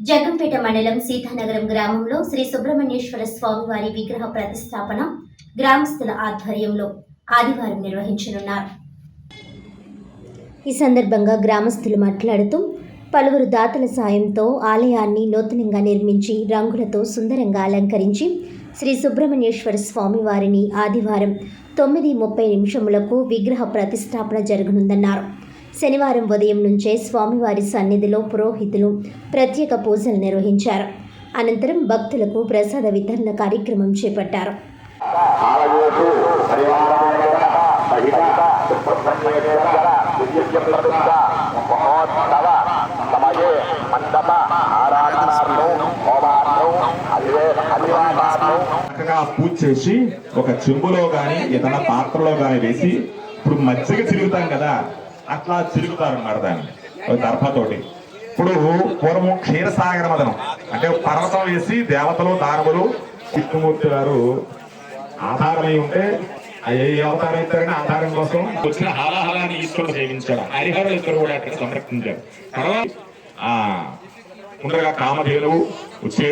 జగంపేట మండలం సీతానగరం గ్రామంలో శ్రీ సుబ్రహ్మణ్యేశ్వర స్వామివారి విగ్రహ ప్రతిష్టాపన గ్రామస్తుల ఆధ్వర్యంలో ఆదివారం నిర్వహించనున్నారు. ఈ సందర్భంగా గ్రామస్తులు మాట్లాడుతూ పలువురు దాతల సాయంతో ఆలయాన్ని నూతనంగా నిర్మించి రంగులతో సుందరంగా అలంకరించి శ్రీ సుబ్రహ్మణ్యేశ్వర స్వామి వారిని ఆదివారం తొమ్మిది ముప్పై నిమిషములకు విగ్రహ ప్రతిష్టాపన జరగనుందన్నారు. శనివారం ఉదయం నుంచే స్వామివారి సన్నిధిలో పురోహితులు ప్రత్యేక పూజలు నిర్వహించారు. అనంతరం భక్తులకు ప్రసాద వితరణ కార్యక్రమం చేపట్టారు. చక్కగా పూజ చేసి ఒక చెంబులో కానీ ఏదైనా పాత్రలో కానీ వేసి ఇప్పుడు మజ్జిగ తిరుగుతాం కదా. అట్లా చిరుగుతారు అన్నమాట దాన్ని. ఒక దర్భతోటి. ఇప్పుడు పూర్వం క్షీరసాగర మదనం అంటే పర్వతం వేసి దేవతలు దానవులు విష్ణుమూర్తి గారు ఆధారమై ఉంటే ఏ అవతారం ఇస్తారని ఆధారం కోసం వచ్చిన హాలాహలాన్ని ఈశ్వరుడు సేవించాడు. హరిహర ఇద్దరు కూడా అక్కడ సంరక్షించారు తర్వాత ఆ ఉండగా కామధేనువు వచ్చే